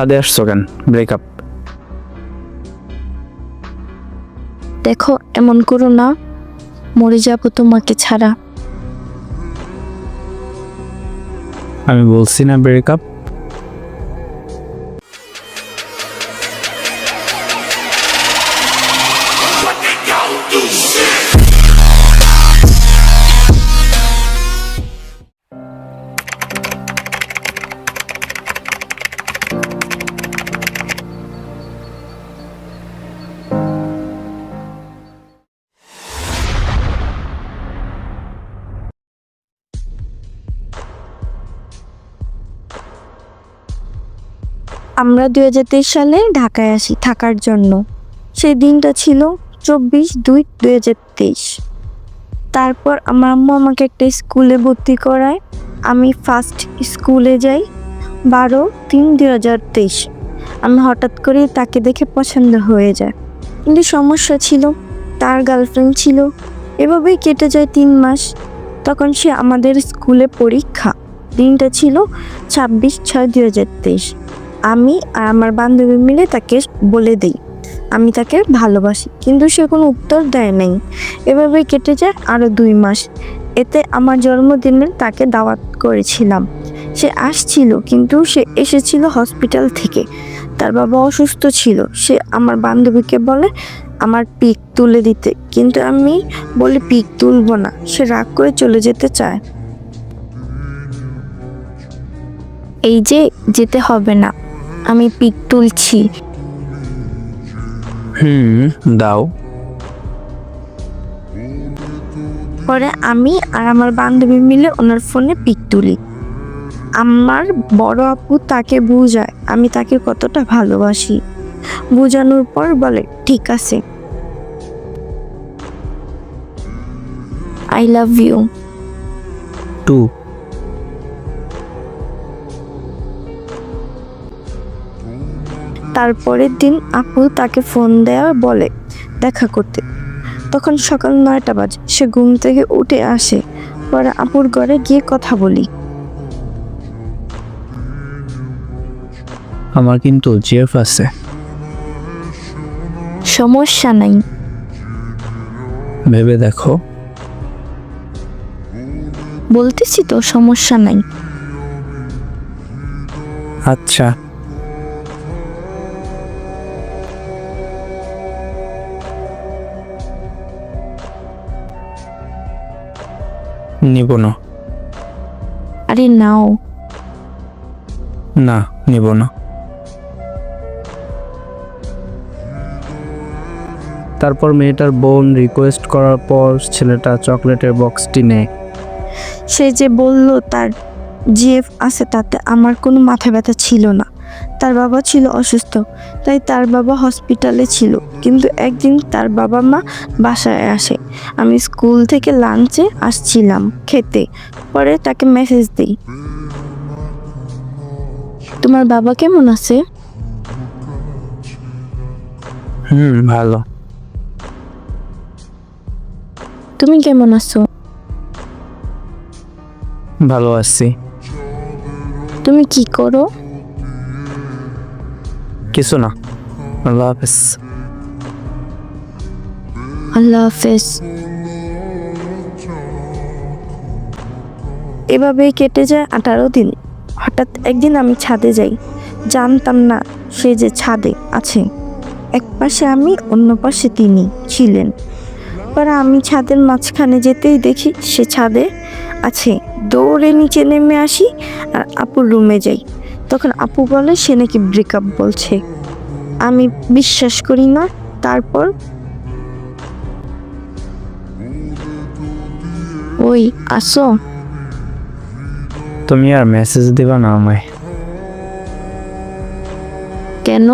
ছাদে আসছো কেন? ব্রেকআপ দেখো এমন করো না। মরে যাব তোমাকে ছাড়া। আমি বলছি না ব্রেকআপ আমরা দু হাজার তেইশ সালে ঢাকায় আসি থাকার জন্য। সেই দিনটা ছিল চব্বিশ দুই দু তারপর আমার আম্মু আমাকে একটা স্কুলে ভর্তি করায়। আমি ফার্স্ট স্কুলে যাই বারো তিন তেইশ। আমি হঠাৎ করে তাকে দেখে পছন্দ হয়ে যায়। কিন্তু সমস্যা ছিল, তার গার্লফ্রেন্ড ছিল। এভাবেই কেটে যায় তিন মাস। তখন সে আমাদের স্কুলে পরীক্ষা। দিনটা ছিল ছাব্বিশ ছয় দুই হাজার তেইশ। আমি আর আমার বান্ধবী মিলে তাকে বলে দিই। আমি তাকে ভালোবাসি, কিন্তু সে কোনো উত্তর দেয় নাই। এভাবে কেটে যায় আরও দুই মাস। এতে আমার জন্মদিনে তাকে দাওয়াত করেছিলাম। সে আসছিল, কিন্তু সে এসেছিল হসপিটাল থেকে। তার বাবা অসুস্থ ছিল। সে আমার বান্ধবীকে বলে, আমার পিক তুলে দিতে। কিন্তু আমি বলি, পিক তুলবো না। সে রাগ করে চলে যেতে চায়। এই যে, যেতে হবে না। আমি পিক তুলছি। হুম দাও। পরে আমি আর আমার বান্ধবী মিলে ওনার ফোনে পিক তুলি। আমার বড় আপু তাকে বুঝায় আমি তাকে কতটা ভালোবাসি। বোঝানোর পর বলে ঠিক আছে। I love you too. তারপরের দিন আপু তাকে ফোন দেওয়া বলে দেখা করতে। তখন সকাল নয়টা বাজে। সে ঘুম থেকে উঠে আসে। পরে আপুর ঘরে গিয়ে কথা বলি। আমার কিন্তু জিএফ আছে। সমস্যা নাই। ভেবে দেখো। বলতেছি তো সমস্যা নাই। আচ্ছা। নিব না। আরে নাও। না নিব না। তারপর মেয়েটার বোন রিকোয়েস্ট করার পর ছেলেটা চকলেটের বক্সটি নেয়। সে যে বলল তার জিএফ আছে তাতে আমার কোনো মাথা ব্যথা ছিল না। তার বাবা ছিল অসুস্থ। তাই তার বাবা হসপিটালে ছিল। কিন্তু একদিন তার বাবা মা বাসায় আসে। আমি স্কুল থেকে লাঞ্চে আসছিলাম খেতে। পরে তাকে মেসেজ দিই। তোমার বাবা কেমন আছে? হুম ভালো। তুমি কেমন আছো? ভালো আছি। তুমি কি করো? কিছু না। আল্লাহ হাফেজ। আল্লাহ হাফেজ। এভাবেই কেটে যায় আঠারো দিন। হঠাৎ একদিন আমি ছাদে যাই। জানতাম না সে যে ছাদে আছে। এক পাশে আমি, অন্য পাশে তিনি ছিলেন। পরে আমি ছাদের মাঝখানে যেতেই দেখি সে ছাদে আছে। দৌড়ে নিচে নেমে আসি আর আপুর রুমে যাই। তখন আপু বলে সে নাকি ব্রেকআপ বলছে। আমি বিশ্বাস করি না। তারপর ওই আসো। তুমি আর মেসেজ দিবা না আমায়। কেন?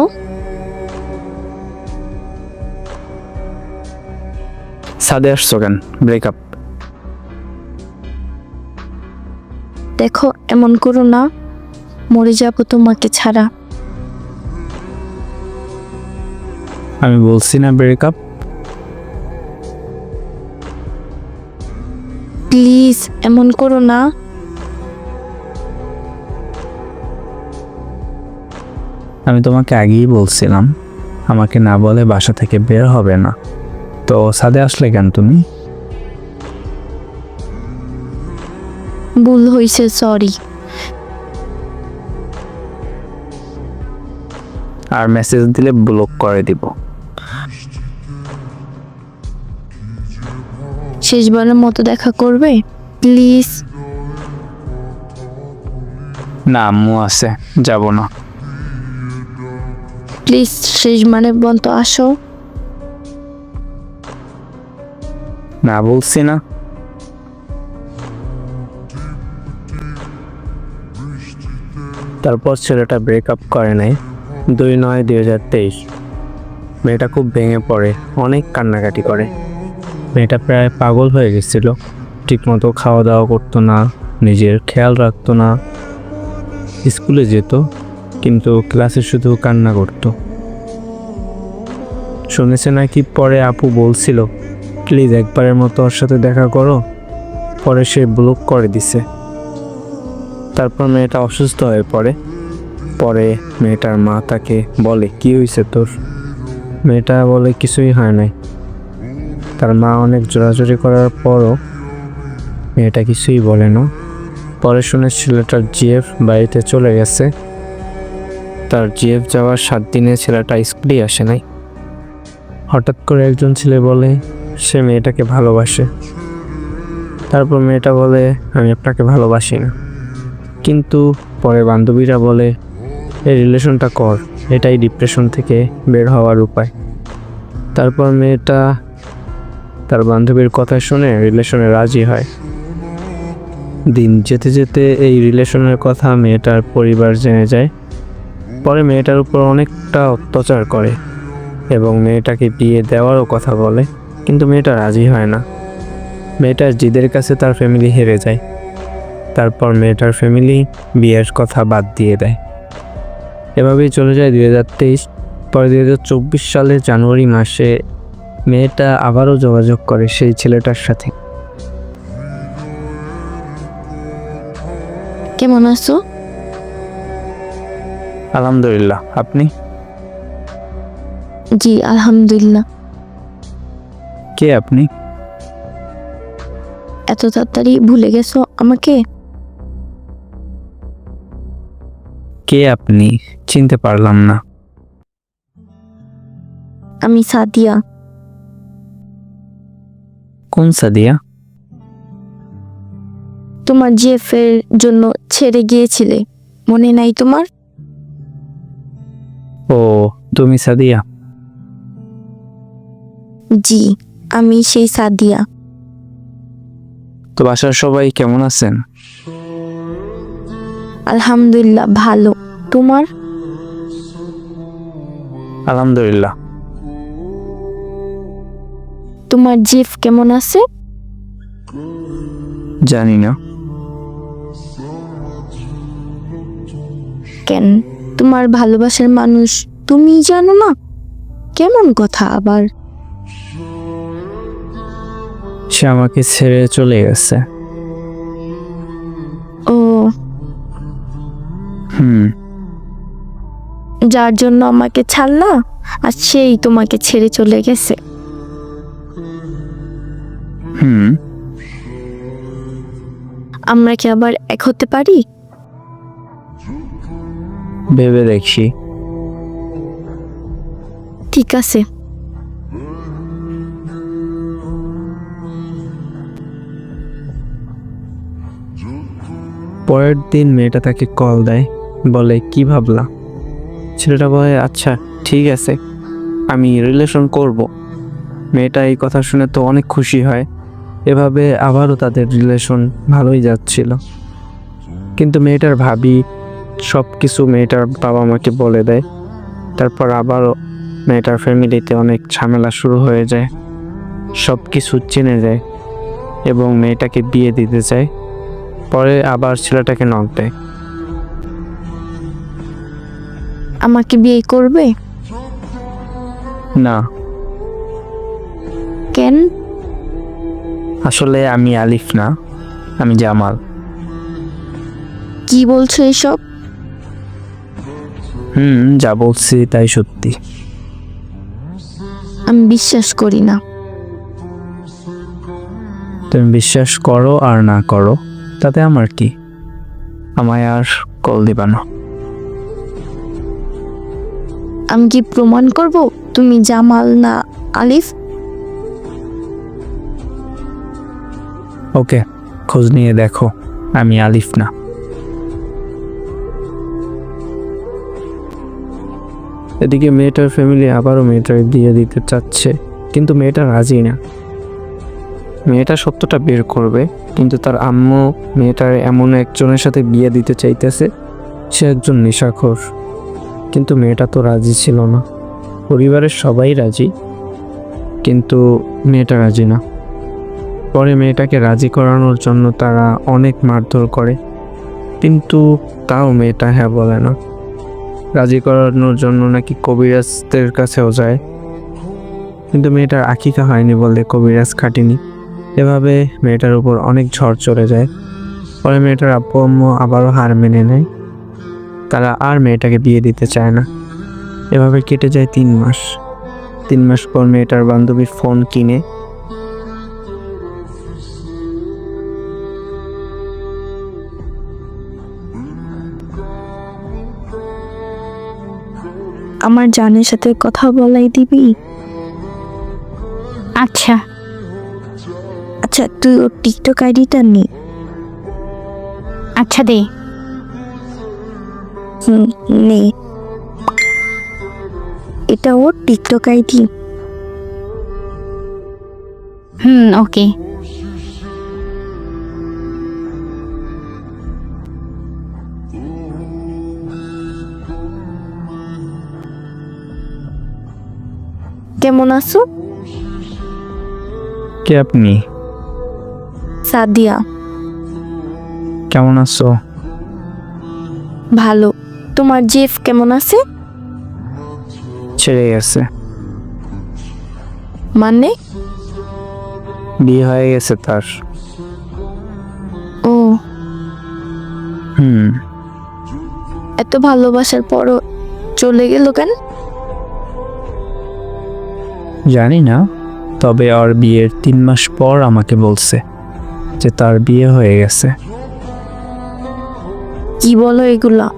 সাদে আসছো কেন? ব্রেকআপ দেখো এমন করো না। মরে যাব তোমাকে ছাড়া। আমি বলছি না ব্রেকআপ। প্লিজ এমন করো না। আমি তোমাকে আগেই বলছিলাম আমাকে না বলে বাসা থেকে বের হবে না। তো সাদে আসলে কেন তুমি? ভুল হয়েছে সরি আর মেসেজ দিলে ব্লক করে দিব। শেষবারের মতো দেখা করবে? প্লিজ না আম্মু আছে যাব না। প্লিজ শেষ শেষবারের মতো আসো। না বলছি না। তারপর ছেলেটা ব্রেকআপ করে নাই দুই নয় দুই হাজার তেইশ। মেয়েটা খুব ভেঙে পড়ে, অনেক কান্নাকাটি করে। মেয়েটা প্রায় পাগল হয়ে গেছিল, ঠিকমতো খাওয়া দাওয়া করতো না, নিজের খেয়াল রাখতো না। স্কুলে যেত, কিন্তু ক্লাসে শুধু কান্না করতো। শুনেছে নাকি পরে আপু বলছিল, প্লিজ একবারের মতো ওর সাথে দেখা করো, পরে সে ব্লক করে দিছে। তারপর মেয়েটা অসুস্থ হয়ে পড়ে। পরে মেয়েটার মা তাকে বলে, কি হয়েছে তোর? মেয়েটা বলে, কিছুই হয় নাই। তার মা অনেক জোরাজোরি করার পরও মেয়েটা কিছুই বলে না। পরে শুনে ছেলেটার জিএফ বাড়িতে চলে গেছে। তার জিএফ যাওয়ার সাত দিনে ছেলেটা স্কুলেই আসে নাই। হঠাৎ করে একজন ছেলে বলে, সে মেয়েটাকে ভালোবাসে। তারপর মেয়েটা বলে, আমি আপনাকে ভালোবাসি না। কিন্তু পরে বান্ধবীরা বলে এই রিলেশনটা কর। এটাই ডিপ্রেশন থেকে বের হওয়ার উপায়। তারপর মেয়েটা তার বান্ধবীর কথা শুনে রিলেশনে রাজি হয়। দিন যেতে যেতে এই রিলেশনের কথা মেয়েটার পরিবার জেনে যায়। পরে মেয়েটার উপর অনেকটা অত্যাচার করে এবং মেয়েটাকে বিয়ে দেওয়ারও কথা বলে, কিন্তু মেয়েটা রাজি হয় না। মেয়েটার জিদের কাছে তার ফ্যামিলি হেরে যায়। তারপর মেয়েটার ফ্যামিলি বিয়ের কথা বাদ দিয়ে দেয়। এভাবেই চলে যায় দুই হাজার তেইশ। পরে দুই হাজার চব্বিশ সালের জানুয়ারি মাসে মেয়েটা আবারও যোগাযোগ করে সেই ছেলেটার সাথে। কেমন আছো? আলহামদুলিল্লাহ। আপনি? জি আলহামদুলিল্লাহ। কে আপনি? এত তাড়াতাড়ি ভুলে গেছো আমাকে? কে আপনি? চিনতে পারলাম না। আমি সাদিয়া। কোন সাদিয়া? তোমার জিএফ এর জন্য ছেড়ে গিয়েছিলে। মনে নাই তোমার? ও তুমি সাদিয়া? জি আমি সেই সাদিয়া। তো বাসার সবাই কেমন আছেন? আলহামদুলিল্লাহ ভালো। তোমার? আলহামদুলিল্লাহ। তোমার জিএফ কেমন আছে? জানি না। কেন? তোমার ভালোবাসার মানুষ তুমি জানো না? কেমন কথা আবার? সে আমাকে ছেড়ে চলে গেছে। ও। হুম। যার জন্য আমাকে ছাড়লা আর সেই তোমাকে ছেড়ে চলে গেছে। হুম। আমরা কি আবার এক হতে পারি? ভেবে দেখি ঠিক আছে। পরের দিন মেয়েটা তাকে কল দেয় বলে কি ভাবলা? ছেলেটা বলে আচ্ছা ঠিক আছে, আমি রিলেশন করব। মেয়েটা এই কথা শুনে তো অনেক খুশি হয়। এভাবে আবারও তাদের রিলেশন ভালোই যাচ্ছিল। কিন্তু মেয়েটার ভাবি সব কিছু মেয়েটার বাবা মাকে বলে দেয়। তারপর আবারও মেয়েটার ফ্যামিলিতে অনেক ঝামেলা শুরু হয়ে যায়। সব কিছু চিনে যায় এবং মেয়েটাকে বিয়ে দিতে চায়। পরে আবার ছেলেটাকে নক দেয়। আমাকে বিয়ে করবে? না। কেন? আসলে আমি আলিফ না আমি জামাল। কি বলছো এসব? হুম যা বলছি তাই সত্যি। আমি বিশ্বাস করি না। তুমি বিশ্বাস করো আর না করো তাতে আমার কি? আমায় আর কল দিবা না। আমি কি প্রমাণ করব? তুমি জামাল না আলিফ? ওকে, খোঁজ নিয়ে দেখো, আমি আলিফ না। এদিকে মেয়েটার ফ্যামিলি আবারও মেয়েটার দিয়ে দিতে চাচ্ছে, কিন্তু মেয়েটা রাজি না। মেয়েটা সত্যটা বের করবে, কিন্তু তার আম্মু মেয়েটার এমন একজনের সাথে বিয়ে দিতে চাইতেছে, সে একজন নেশাখোর। কিন্তু মেয়েটা তো রাজি ছিল না। পরিবারের সবাই রাজি, কিন্তু মেয়েটা রাজি না। পরে মেয়েটাকে রাজি করানোর জন্য তারা অনেক মারধর করে, কিন্তু তাও মেয়েটা হ্যাঁ বলে না। রাজি করানোর জন্য নাকি কবিরাজদের কাছেও যায়। কিন্তু মেয়েটার আকিকা হয়নি বলে কবিরাজ খাটিনি। এভাবে মেয়েটার উপর অনেক ঝড় চলে যায়। পরে মেয়েটার আব্বু আম্মু আবারও হার মেনে নেয়। তারা আর মেয়েটাকে বিয়ে দিতে চায় না। এভাবে কেটে যায় তিন মাস। তিন মাস পর মেয়েটার বান্ধবী ফোন কিনে। আমার জানের সাথে কথা বলাই দিবি? আচ্ছা। আচ্ছা তুই ওর টিকটক আইডিটা নে। আচ্ছা দে। নে এটা ওর টিকটক আইডি। হুম ওকে। কেমন আছো? কে আপনি? সাদিয়া। কেমন আছো? ভালো। তোমার জেফ কেমন আছে? ছেড়ে গেছে মানে? বিয়ে হয়ে গেছে তার। ও। হুম। এত ভালোবাসার পরও চলে গেল কেন? জানি না তবে আর বিয়ের তিন মাস পর আমাকে বলছে যে তার বিয়ে হয়ে গেছে। কি বলো এগুলা?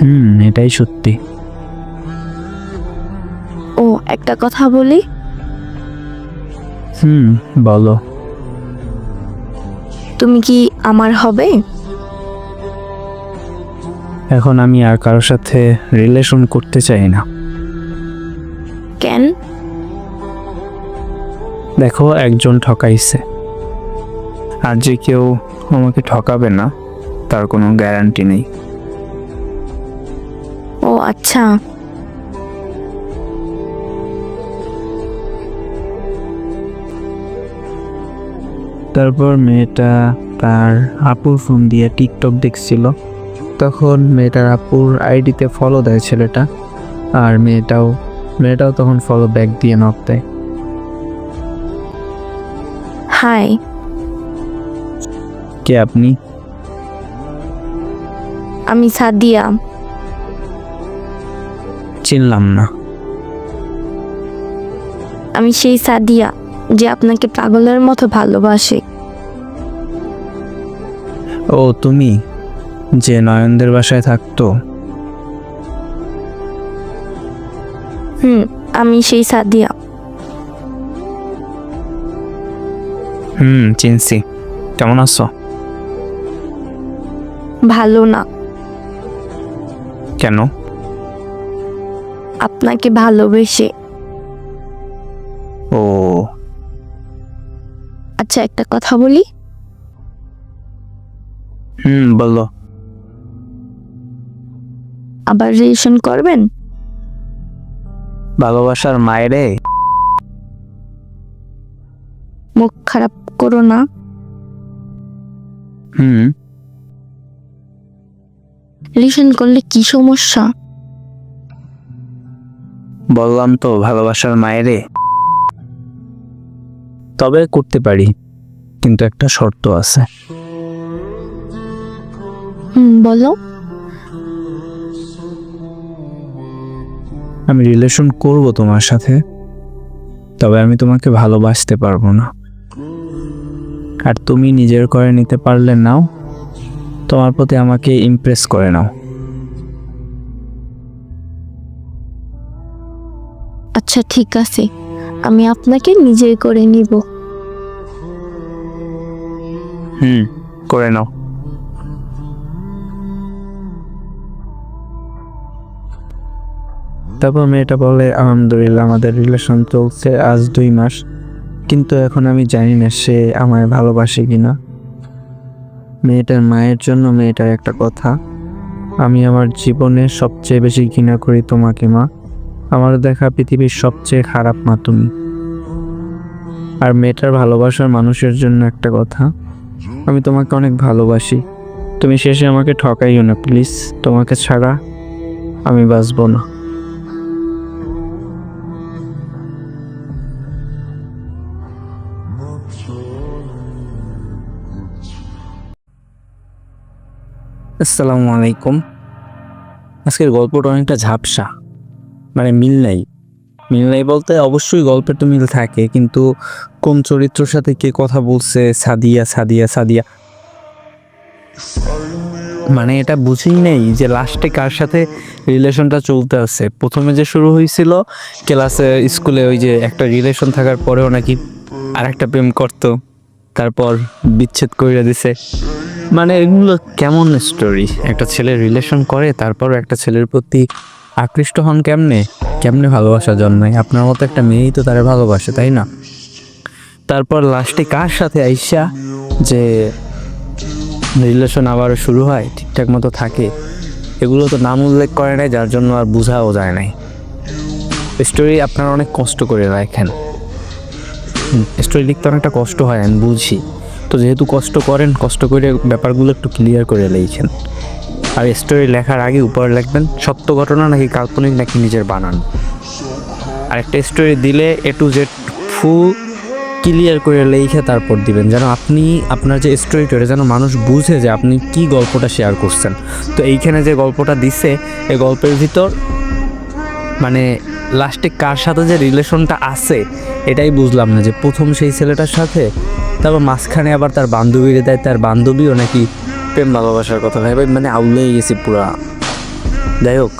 হুম এটাই সত্যি। ও একটা কথা বলি? হুম বলো। তুমি কি আমার হবে? এখন আমি আর কারোর সাথে রিলেশন করতে চাই না। কেন? দেখো একজন ঠকাইছে। আর যে কেউ আমাকে ঠকাবে না তার কোনো গ্যারান্টি নেই। আচ্ছা। তারপর মেয়েটা তার আপুর ফোন দিয়ে টিকটক দেখছিল। তখন মেয়েটার আপুর আইডিতে ফলো দেয় ছেলেটা আর মেয়েটাও মেয়েটাও তখন ফলো ব্যাক দিয়ে নক দেয়। হাই কে আপনি? আমি সাদিয়া। চিনলাম না। আমি সেই সাদিয়া যে আপনাকে পাগলের মতো ভালোবাসে। ও তুমি যে নয়নদের বাসায় থাকতো? হুম আমি সেই সাদিয়া। হুম চিনছি। কেমন আছো? ভালো না। কেন? আপনাকে ভালোবেসে। ও। আচ্ছা একটা কথা বলি? হুম বলো। আবার রিলেশন করবেন? ভালোবাসার মায়েরে? মুখ খারাপ করো না। হুম। রিলেশন করলে কি সমস্যা? বললাম তো ভালোবাসার মায়েরে। তবে করতে পারি কিন্তু একটা শর্ত আছে। হুম বলো। আমি রিলেশন করব তোমার সাথে তবে আমি তোমাকে ভালোবাসতে পারব না। আর তুমি নিজের করে নিতে পারলে নাও তোমার প্রতি আমাকে ইমপ্রেস করে নাও। আচ্ছা ঠিক আছে। আমি আপনাকে নিজের করে নিব। হুম করে নাও। তারপর মেয়েটা বলে আলহামদুলিল্লাহ আমাদের রিলেশন চলছে আজ দুই মাস। কিন্তু এখন আমি জানি না সে আমায় ভালোবাসে কিনা। মেয়েটার মায়ের জন্য মেয়েটার একটা কথা আমি আমার জীবনে সবচেয়ে বেশি ঘৃণা করি তোমাকে মা। আমার দেখা পৃথিবীর সবচেয়ে খারাপ মা তুমি। আর মেয়েটার ভালোবাসার মানুষের জন্য একটা কথা, আমি তোমাকে অনেক ভালোবাসি। তুমি শেষে আমাকে ঠকাইও না, প্লিজ। তোমাকে ছাড়া আমি বাঁচবো না। আসসালামু আলাইকুম। আজকের গল্পটা অনেকটা ঝাপসা। মানে মিল নাই। মিল নাই বলতে অবশ্যই গল্পের তো মিল থাকে, কিন্তু কোন চরিত্রের সাথে কে কথা বলছে, সাদিয়া সাদিয়া সাদিয়া? মানে এটা বুঝেই নেই যে লাস্টে কার সাথে রিলেশনটা চলতে আছে। প্রথমে যে শুরু হয়েছিল, ক্লাসে, স্কুলে ওই যে একটা রিলেশন থাকার পরেও নাকি আর একটা প্রেম করতো, তারপর বিচ্ছেদ করে দিছে। মানে এগুলো কেমন স্টোরি একটা ছেলে রিলেশন করে তারপর একটা ছেলের প্রতি আকৃষ্ট হন কেমনে? কেমনে ভালোবাসা জন্মায়? আপনার মতো একটা মেয়েই তো তারা ভালোবাসে, তাই না? তারপর লাস্টে কার সাথে আইসা যে রিলেশন আবার শুরু হয়, ঠিকঠাক মতো থাকে? এগুলো তো নাম উল্লেখ করে নাই, যার জন্য আর বোঝাও যায় নাই। স্টোরি আপনারা অনেক কষ্ট করে লেখেন স্টোরি লিখতে অনেকটা কষ্ট হয়, আমি বুঝি। তো যেহেতু কষ্ট করেন, কষ্ট করে ব্যাপারগুলো একটু ক্লিয়ার করে লিখেন। আর স্টোরি লেখার আগে উপরে লিখবেন, সত্য ঘটনা নাকি কাল্পনিক নাকি নিজের বানান? আর একটা স্টোরি দিলে A to Z full clear করে লিখে তারপর দিবেন, যেন আপনি, আপনার যে স্টোরিটা যেন মানুষ বুঝে যে আপনি কি গল্পটা শেয়ার করছেন। তো এইখানে যে গল্পটা দিছে এই গল্পের ভিতর মানে লাস্টে কার সাথে যে রিলেশনটা আছে, এটাই বুঝলাম না যে প্রথম সেই ছেলেটার সাথে, তারপর মাঝখানে আবার তার বান্ধবীরে দেয় তার বান্ধবীও নাকি প্রেম ভালোবাসার কথা ভাই ভাই মানে আউলেই গেছি পুরা। যাই হোক,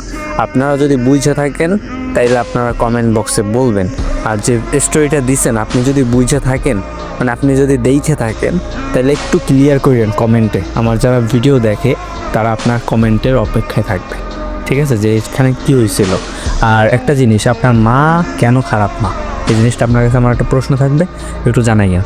আপনারা যদি বুঝে থাকেন, তাইলে আপনারা কমেন্ট বক্সে বলবেন। আর যে স্টোরিটা দিছেন, আপনি যদি বুঝে থাকেন মানে আপনি যদি দেখে থাকেন তাহলে একটু ক্লিয়ার করেন কমেন্টে আমার যারা ভিডিও দেখে, তারা আপনার কমেন্টের অপেক্ষায় থাকবে। ঠিক আছে? যে এখানে কী হয়েছিল? আর একটা জিনিস, আপনার মা কেন খারাপ মা? এই জিনিসটা আপনার কাছে আমার একটা প্রশ্ন থাকবে, একটু জানাইয়া